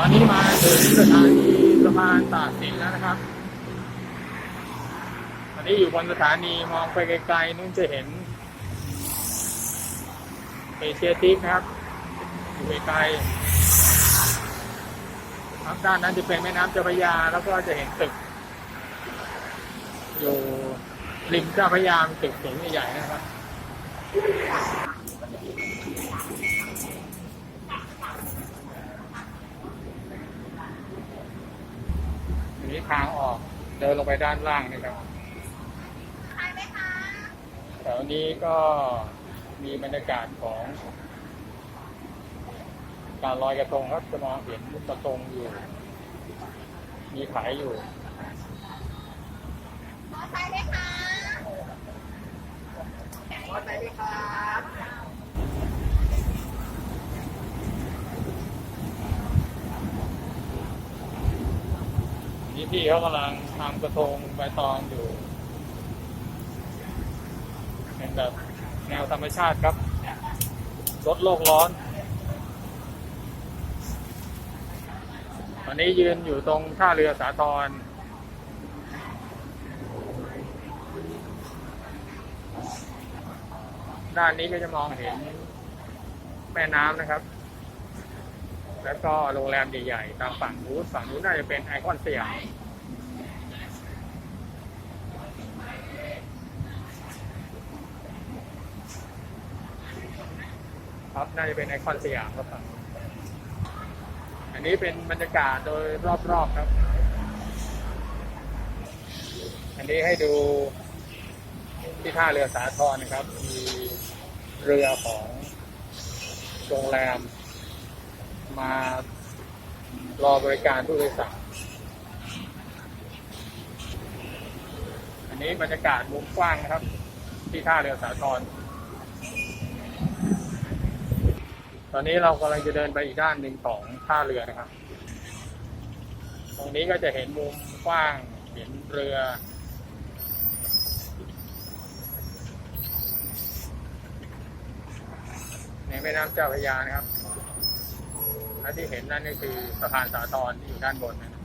อนนี้มาถึงสถานีสะพานตากสินแล้วนะครับ ตอนนี้อยู่บนสถานีมองไปไกลๆนู่นจะเห็นเอเชียทิกนะครับ อยู่ไกลๆทางด้านนั้นจะเป็นแม่น้ำเจ้าพระยา แล้วก็จะเห็นตึก อยู่ริมเจ้าพระยาตึกสูงใหญ่ๆนะครับ อันนี้ทางออก เดินลงไปด้านล่างนะครับแถวนี้ก็มีบรรยากาศของการลอยกระทงครับจะมองเห็นกระทงอยู่ มีขายอยู่ไปไหมคะไปไหมครั บนี่พี่เขากำลังทำกระทงใบตองอยู่เป็นแบบแนวธรรมชาติครับลดโลกร้อน ตอนนี้ยืนอยู่ตรงท่าเรือสาทรด้านนี้ก็จะมองเห็นแม่น้ำนะครับ แล้วก็โรงแรมใหญ่ๆ ตามฝั่งนู้นฝั่งนู้นน่าจะเป็นไอคอนสยามครับน่าจะเป็นไอคอนสยามครับอันนี้เป็นบรรยากาศโดยรอบๆครับ อันนี้ให้ดูที่ท่าเรือสาทรนะครับ มีเรือของโรงแรม มารอบริการผู้โดยสารอันนี้บรรยากาศมุมกว้างนะครับ ที่ท่าเรือสาทรตอนนี้เรากำลังจะเดินไปอีกด้านหนึ่งของท่าเรือนะครับ ตรงนี้ก็จะเห็นมุมกว้างเห็นเรือ ในแม่น้ำเจ้าพระยานะครับ และที่เห็นนั่นก็คือสะพานสาทรที่อยู่ด้านบนนะ